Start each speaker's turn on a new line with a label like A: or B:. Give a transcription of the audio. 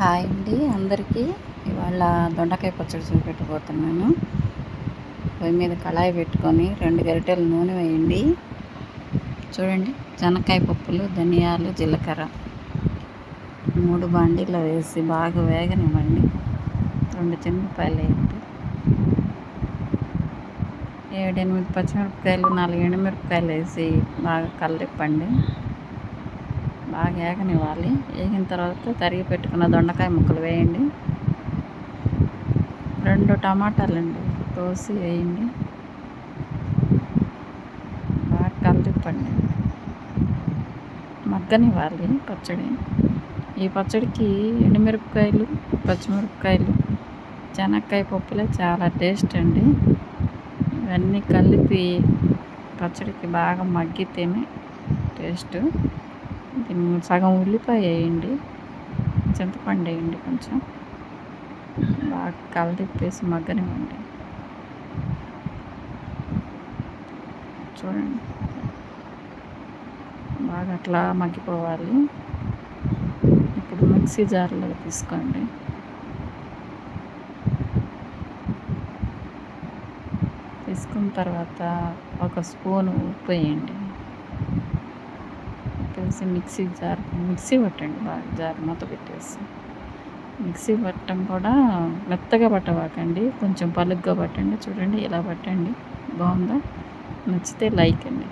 A: Hi అండి అందరికీ. ఇవాళ దొండకాయ పచ్చడి చూపెట్టబోతున్నాను పొయ్యి మీద కళాయి పెట్టుకొని రెండు గరిటెలు నూనె వేయండి. చూడండి శనక్కాయ పప్పులు ధనియాలు జీలకర్ర. మూడు బాండీలో వేసి బాగా వేగనివ్వండి. రెండు చిన్నపాయలు వేయండి. ఏడెనిమిది పచ్చిమిరపకాయలు నాలుగు ఎండుమిరపకాయలు వేసి బాగా కలరిప్పండి. బాగా వేగనివ్వాలి వేగిన తర్వాత తరిగి పెట్టుకున్న దొండకాయ ముక్కలు వేయండి. రెండు టమాటాలు అండి కోసి వేయండి. బాగా కలిపండి మగ్గనివ్వాలి పచ్చడి. ఈ పచ్చడికి ఎండుమిరపకాయలు పచ్చిమిరపకాయలు శనక్కాయ పప్పులే చాలా టేస్ట్ అండి. ఇవన్నీ కలిపి పచ్చడికి బాగా మగ్గితేనే టేస్ట్. దీన్ని సగం ఉల్లిపాయ వేయండి చింతపండు వేయండి కొంచెం. బాగా కలదిప్పేసి మగ్గనివ్వండి. చూడండి. బాగా అట్లా మగ్గిపోవాలి. ఇప్పుడు మిక్సీ జార్లో తీసుకోండి. తీసుకున్న తర్వాత ఒక స్పూన్ ఉప్పు వేయండి పెట్టేసి మిక్సీ జార్ మిక్సీ పట్టండి బాగా జార్ మూత పెట్టేసి. మిక్సీ పట్టడం కూడా మెత్తగా పట్టవాకండి కొంచెం పలుగ్గా పట్టండి చూడండి ఇలా పట్టండి. బాగుందా? నచ్చితే లైక్ అండి.